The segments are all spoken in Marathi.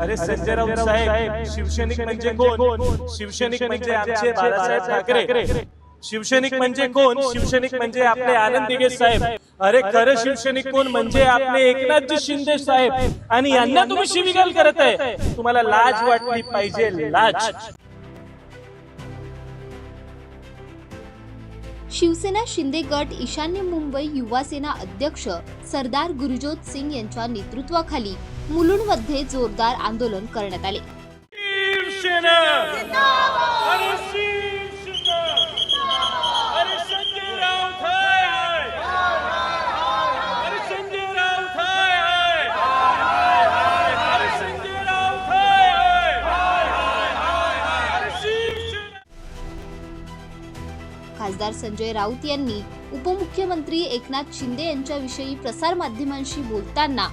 अरे संजय राऊत साहेब शिवसैनिक म्हणजे कोण? शिवसैनिक म्हणजे आमचे बाळासाहेब ठाकरे. शिवसैनिक म्हणजे कोण? शिवसैनिक म्हणजे आपले आनंद दिगे साहेब. अरे खरं शिवसैनिक कोण म्हणजे आपले एकनाथजी शिंदे साहेब. आणि यांना तुम्ही शिविगाल करत आहे तुम्हाला लाज वाटली पाहिजे. लाज. शिवसेना शिंदे गट ईशान्य मुंबई युवा सेना अध्यक्ष सरदार गुरुजोत सिंग यांच्या नेतृत्वाखाली मुलुंडमध्ये जोरदार आंदोलन करण्यात आले. खासदार संजय राऊत यांनी उपमुख्यमंत्री एकनाथ शिंदे यांच्याविषयी प्रसारमाध्यमांशी बोलताना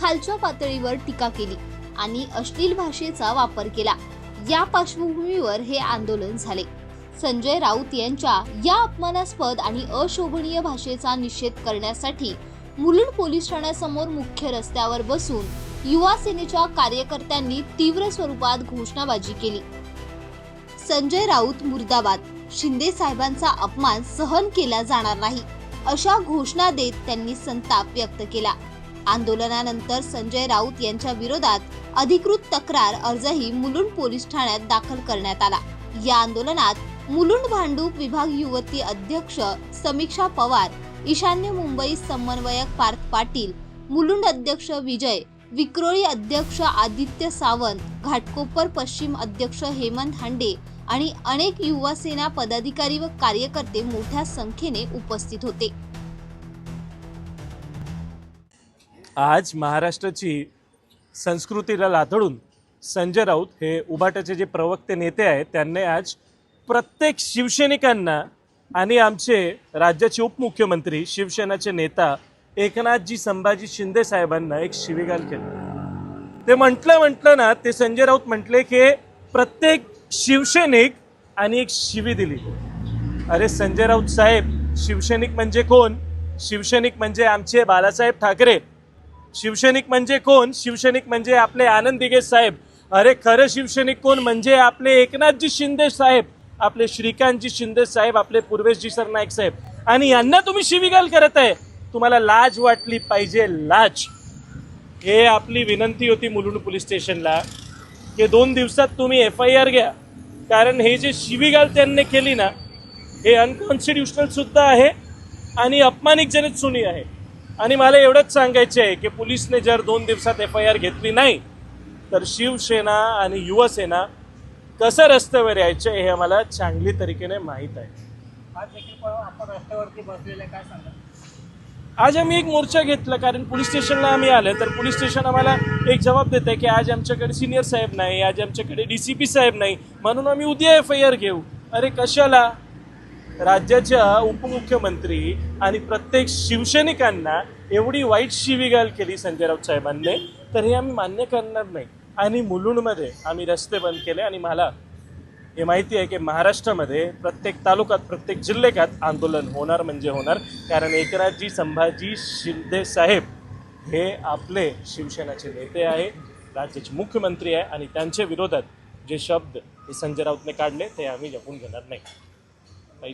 खालच्या पातळीवर टीका केली आणि अश्लील भाषेचा वापर केला. या पार्श्वभूमीवर हे आंदोलन झाले. संजय राऊत यांच्या या अपमानास्पद आणि अशोभनीय भाषेचा निषेध करण्यासाठी मुलुंड पोलीस ठाण्यासमोर मुख्य रस्त्यावर बसून युवा सेनेच्या कार्यकर्त्यांनी तीव्र स्वरूपात घोषणाबाजी केली. संजय राऊत मुर्दाबाद शिंदे साहेबांचा अपमान सहन केला जाणार नाही अशा घोषणा देत त्यांनी संताप व्यक्त केला. आंदोलनानंतर संजय राऊत यांच्या विरोधात अधिकृत तक्रार अर्जही मुलुंड पोलीस ठाण्यात दाखल करण्यात आला. या आंदोलनात मुलुंड भांडूप विभाग युवती अध्यक्ष समीक्षा पवार ईशान्य मुंबई समन्वयक पार्थ पाटील मुलुंड अध्यक्ष विजय विक्रोळी अध्यक्ष आदित्य सावंत घाटकोपर पश्चिम अध्यक्ष हेमंत हांडे आणि अनेक युवा सेना पदाधिकारी व कार्यकर्ते मोठ्या संख्येने उपस्थित होते. आज महाराष्ट्राची संस्कृतीला लाथडून संजय राऊत हे उभाटाचे जे प्रवक्ते नेते आहेत त्यांनी आज प्रत्येक शिवसैनिकांना आणि आमचे राज्याचे उपमुख्यमंत्री शिवसेनाचे नेता एकनाथजी संभाजी शिंदे साहेबांना एक शिवीगाल केलं. ते म्हटलं म्हटलं ना ते संजय राऊत म्हटले की प्रत्येक शिवसैनिक आणि एक शिवी दिली. अरे संजय राऊत साहेब शिवसैनिक म्हणजे कोण? शिवसैनिक म्हणजे आमचे बाळासाहेब ठाकरे. शिवसैनिक म्हणजे कोण? शिवसैनिक म्हणजे आपले आनंद दिगे साहेब. अरे खरं शिवसैनिक कोण? म्हणजे आपले एकनाथजी शिंदे साहेब. आपले श्रीकांतजी शिंदे साहेब आपले पूर्वेशजी सरनाईक साहेब. आणि यांना तुम्ही शिवीगाल करत आहे. तुम्हाला लाज वाटली पाहिजे लाज. हे आपली विनंती होती मुलुंड पोलीस स्टेशनला. की दोन दिवसात तुम्ही एफ आय आर घ्या. कारण हे जे शिवीगाल त्यांनी केली ना हे अनकॉन्स्टिट्युशनल सुद्धा आहे आणि अपमानिकजनित सुनी आहे. आणि मला एवढंच सांगायचं आहे की पोलिसने जर दोन दिवसात एफ आय आर घेतली नाही तर शिवसेना आणि युवसेना कसं रस्त्यावर यायचं हे आम्हाला चांगली तरीकेने माहीत आहे. आज आपण रस्त्यावरती काय आज आम्ही एक मोर्चा घेतला कारण पोलीस स्टेशनला आम्ही आलो तर पोलीस स्टेशन आम्हाला एक जबाब देत आहे की आज आमच्याकडे सिनियर साहेब नाही आज आमच्याकडे डी सी पी साहेब नाही म्हणून आम्ही उद्या एफ आय आर घेऊ. अरे कशाला? राज्याच्या उपमुख्यमंत्री आणि प्रत्येक शिवसैनिकांना एवढी वाईट शिवीगाल केली संजय राऊत साहेबांनी तर हे आम्ही मान्य करणार नाही. आणि मुलुंडमध्ये आम्ही रस्ते बंद केले आणि मला हे माहिती आहे की महाराष्ट्रामध्ये प्रत्येक तालुक्यात प्रत्येक जिल्ह्यात आंदोलन होणार म्हणजे होणार. कारण एकनाथजी संभाजी शिंदे साहेब हे आपले शिवसेनाचे नेते आहे राज्याचे मुख्यमंत्री आहे आणि त्यांच्या विरोधात जे शब्द हे संजय राऊतने काढले ते आम्ही जपून घेणार नाही.